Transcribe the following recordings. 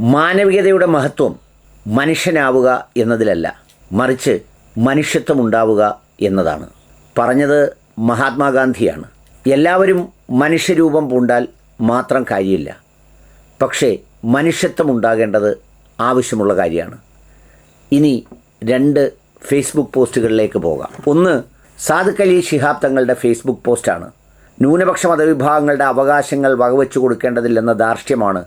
മാനവികതയുടെ മഹത്വം മനുഷ്യനാവുക എന്നതിലല്ല മറിച്ച് മനുഷ്യത്വം ഉണ്ടാവുക എന്നതാണ്. പറഞ്ഞത് മഹാത്മാഗാന്ധിയാണ്. എല്ലാവരും മനുഷ്യരൂപം പൂണ്ടാൽ മാത്രം കാര്യമില്ല. പക്ഷേ മനുഷ്യത്വം ഉണ്ടാകേണ്ടത് ആവശ്യമുള്ള കാര്യമാണ്. ഇനി രണ്ട് ഫേസ്ബുക്ക് പോസ്റ്റുകളിലേക്ക് പോകാം. ഒന്ന് സാദുഖ് അലി ശിഹാബ് തങ്ങളുടെ ഫേസ്ബുക്ക് പോസ്റ്റാണ്. ന്യൂനപക്ഷ മതവിഭാഗങ്ങളുടെ അവകാശങ്ങൾ വകവെച്ചു കൊടുക്കേണ്ടതില്ലെന്ന ധാർഷ്ട്യമാണ്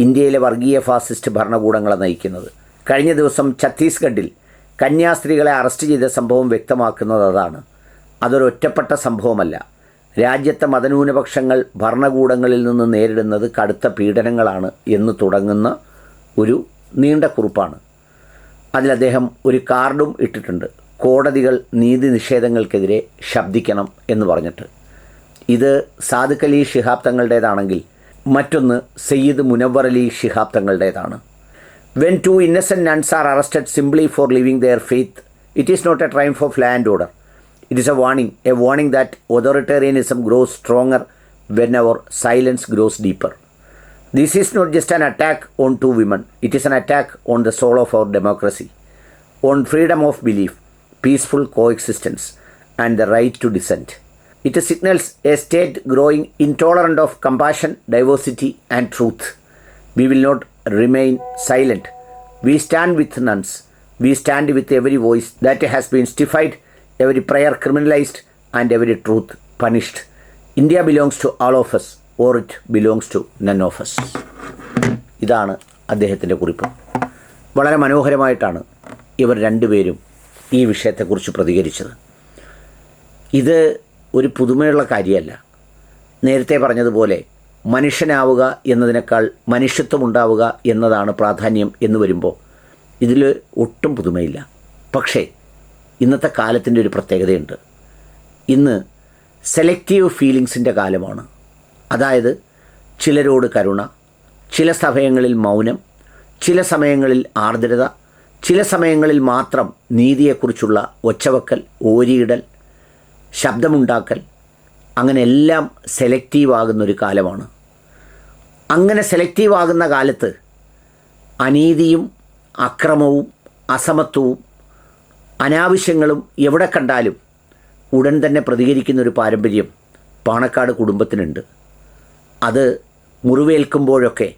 ഇന്ത്യയിലെ വർഗീയ ഫാസിസ്റ്റ് ഭരണകൂടങ്ങളെ നയിക്കുന്നത്. കഴിഞ്ഞ ദിവസം ഛത്തീസ്ഗഡിൽ കന്യാസ്ത്രീകളെ അറസ്റ്റ് ചെയ്ത സംഭവം വ്യക്തമാക്കുന്നത് അതാണ്. അതൊരു ഒറ്റപ്പെട്ട സംഭവമല്ല. രാജ്യത്തെ മതന്യൂനപക്ഷങ്ങൾ ഭരണകൂടങ്ങളിൽ നിന്ന് നേരിടുന്നത് കടുത്ത പീഡനങ്ങളാണ് എന്ന് തുടങ്ങുന്ന ഒരു നീണ്ട കുറിപ്പാണ്. അതിൽ അദ്ദേഹം ഒരു കാർഡും ഇട്ടിട്ടുണ്ട്. കോടതികൾ നീതി നിഷേധങ്ങൾക്കെതിരെ ശബ്ദിക്കണം എന്ന് പറഞ്ഞിട്ട്. ഇത് സാദുക്കലി ശിഹാബ് തങ്ങളുടേതാണെങ്കിൽ മറ്റൊന്ന് Sayyid Munavar Ali Shihab തങ്ങളുടേതാണ്. When two innocent nuns are arrested simply for living their faith it is not a crime of land order it is a warning a warning that authoritarianism grows stronger when our silence grows deeper this is not just an attack on two two it is is attack on the soul of our democracy on freedom of belief peaceful coexistence and the right to dissent. It signals a state growing intolerant of compassion, diversity, and truth. We will not remain silent. We stand with nuns. We stand with every voice that has been stifled, every prayer criminalized, and every truth punished. India belongs to all of us, or it belongs to none of us. ഇതാണ് അദ്ദേഹത്തിന്റെ കുറിപ്പ് വളരെ മനോഹരമായിട്ടാണ് ഇവർ രണ്ടുപേരും ഈ വിഷയത്തെക്കുറിച്ച് പ്രതികരിച്ചത് ഇത് ഒരു പുതുമയുള്ള കാര്യമല്ല. നേരത്തെ പറഞ്ഞതുപോലെ മനുഷ്യനാവുക എന്നതിനേക്കാൾ മനുഷ്യത്വം ഉണ്ടാവുക എന്നതാണ് പ്രാധാന്യം എന്ന് വരുമ്പോൾ ഇതിൽ ഒട്ടും പുതുമയില്ല. പക്ഷേ ഇന്നത്തെ കാലത്തിന്റെ ഒരു പ്രത്യേകതയുണ്ട്. ഇന്ന് സെലക്റ്റീവ് ഫീലിങ്സിന്റെ കാലമാണ്. അതായത് ചിലരോട് കരുണ ചില സമയങ്ങളിൽ മൗനം ചില സമയങ്ങളിൽ ആർദ്രത ചില സമയങ്ങളിൽ മാത്രം നീതിയെക്കുറിച്ചുള്ള ഒച്ചവക്കൽ ഓരിയിടൽ ശബ്ദമുണ്ടാക്കൽ അങ്ങനെ എല്ലാം സെലക്റ്റീവ് ആകുന്നൊരു കാലമാണ്. അങ്ങനെ സെലക്റ്റീവ് ആകുന്ന കാലത്ത് അനീതിയും അക്രമവും അസമത്വവും അനാവശ്യങ്ങളും എവിടെ കണ്ടാലും ഉടൻ തന്നെ പ്രതികരിക്കുന്ന ഒരു പാരമ്പര്യം പാണക്കാട് കുടുംബത്തിനുണ്ട്. അത് മുറിവേൽക്കുമ്പോഴൊക്കെ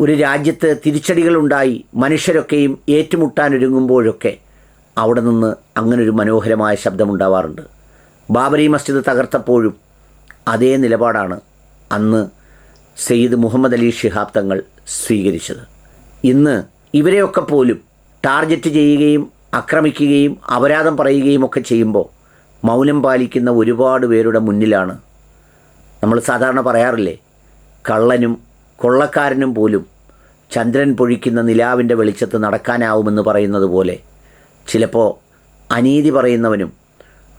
ഒരു രാജ്യത്ത് തിരിച്ചടികളുണ്ടായി മനുഷ്യരൊക്കെയും ഏറ്റുമുട്ടാനൊരുങ്ങുമ്പോഴൊക്കെ അവിടെ നിന്ന് അങ്ങനൊരു മനോഹരമായ ശബ്ദമുണ്ടാവാറുണ്ട്. ബാബരി മസ്ജിദ് തകർത്തപ്പോഴും അതേ നിലപാടാണ് അന്ന് സെയ്ദ് മുഹമ്മദ് അലി ഷിഹാബ് തങ്ങൾ സ്വീകരിച്ചത്. ഇന്ന് ഇവരെയൊക്കെ പോലും ടാർഗറ്റ് ചെയ്യുകയും ആക്രമിക്കുകയും അപരാധം പറയുകയും ഒക്കെ ചെയ്യുമ്പോൾ മൗനം പാലിക്കുന്ന ഒരുപാട് പേരുടെ മുന്നിലാണ് നമ്മൾ സാധാരണ പറയാറില്ലേ കള്ളനും കൊള്ളക്കാരനും പോലും ചന്ദ്രൻ പൊഴിക്കുന്ന നിലാവിന്റെ വെളിച്ചത്ത് നടക്കാനാവുമെന്ന് പറയുന്നത് പോലെ ചിലപ്പോൾ അനീതി പറയുന്നവനും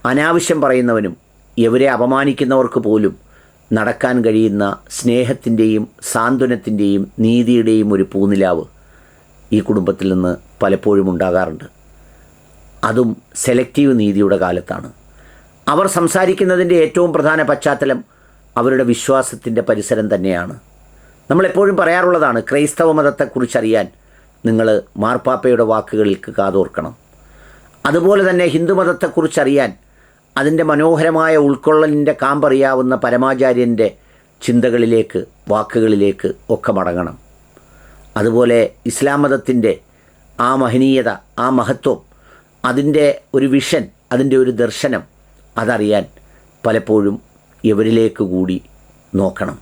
അനാവശ്യം പറയുന്നവനും എവരെ അപമാനിക്കുന്നവർക്ക് പോലും നടക്കാൻ കഴിയുന്ന സ്നേഹത്തിന്റെയും സാന്ത്വനത്തിന്റെയും നീതിയുടെയും ഒരു പൂനിലാവ് ഈ കുടുംബത്തിൽ നിന്ന് പലപ്പോഴും ഉണ്ടാകാറുണ്ട്. അതും സെലക്റ്റീവ് നീതിയുടെ കാലത്താണ്. അവർ സംസാരിക്കുന്നതിന്റെ ഏറ്റവും പ്രധാന പശ്ചാത്തലം അവരുടെ വിശ്വാസത്തിന്റെ പരിസരം തന്നെയാണ്. നമ്മളെപ്പോഴും പറയാറുള്ളതാണ് ക്രൈസ്തവ മതത്തെക്കുറിച്ചറിയാൻ നിങ്ങൾ മാർപ്പാപ്പയുടെ വാക്കുകൾക്ക് കാതോർക്കണം. അതുപോലെ തന്നെ ഹിന്ദുമതത്തെക്കുറിച്ചറിയാൻ അതിന്റെ മനോഹരമായ ഉൾക്കൊള്ളലിന്റെ കാമ്പറിയാവുന്ന പരമാചാര്യന്റെ ചിന്തകളിലേക്ക് വാക്കുകളിലേക്ക് ഒക്കെ മടങ്ങണം. അതുപോലെ ഇസ്ലാം മതത്തിന്റെ ആ മഹനീയത ആ മഹത്വം അതിന്റെ ഒരു വിഷൻ അതിന്റെ ഒരു ദർശനം അതറിയാൻ പലപ്പോഴും ഇവരിലേക്ക് കൂടി നോക്കണം.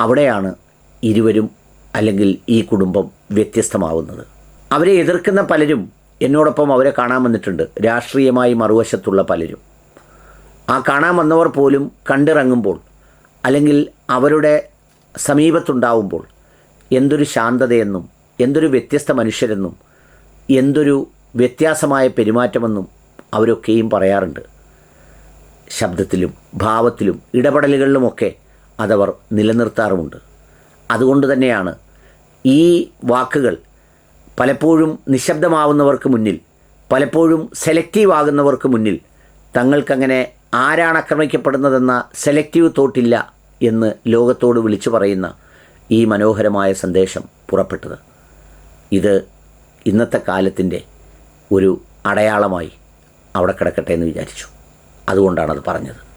അവിടെയാണ് ഇരുവരും അല്ലെങ്കിൽ ഈ കുടുംബം വ്യത്യസ്തമാവുന്നത്. അവരെ എതിർക്കുന്ന പലരും എന്നോടൊപ്പം അവരെ കാണാൻ വന്നിട്ടുണ്ട്. രാഷ്ട്രീയമായി മറുവശത്തുള്ള പലരും. ആ കാണാൻ വന്നവർ പോലും കണ്ടിറങ്ങുമ്പോൾ അല്ലെങ്കിൽ അവരുടെ സമീപത്തുണ്ടാവുമ്പോൾ എന്തൊരു ശാന്തതയെന്നും എന്തൊരു വ്യത്യസ്ത മനുഷ്യരെന്നും എന്തൊരു വ്യത്യാസമായ പെരുമാറ്റമെന്നും അവരൊക്കെയും പറയാറുണ്ട്. ശബ്ദത്തിലും ഭാവത്തിലും ഇടപെടലുകളിലുമൊക്കെ അതവർ നിലനിർത്താറുമുണ്ട്. അതുകൊണ്ട് തന്നെയാണ് ഈ വാക്കുകൾ പലപ്പോഴും നിശബ്ദമാവുന്നവർക്ക് മുന്നിൽ പലപ്പോഴും സെലക്റ്റീവ് ആകുന്നവർക്ക് മുന്നിൽ തങ്ങൾക്കങ്ങനെ ആരാണ് ആക്രമിക്കപ്പെടുന്നതെന്ന സെലക്റ്റീവ് തോട്ടില്ല എന്ന് ലോകത്തോട് വിളിച്ചു പറയുന്ന ഈ മനോഹരമായ സന്ദേശം പുറപ്പെട്ടത്. ഇത് ഇന്നത്തെ കാലത്തിന്റെ ഒരു അടയാളമായി അവിടെ കിടക്കട്ടെ എന്ന് വിചാരിച്ചു. അതുകൊണ്ടാണത് പറഞ്ഞത്.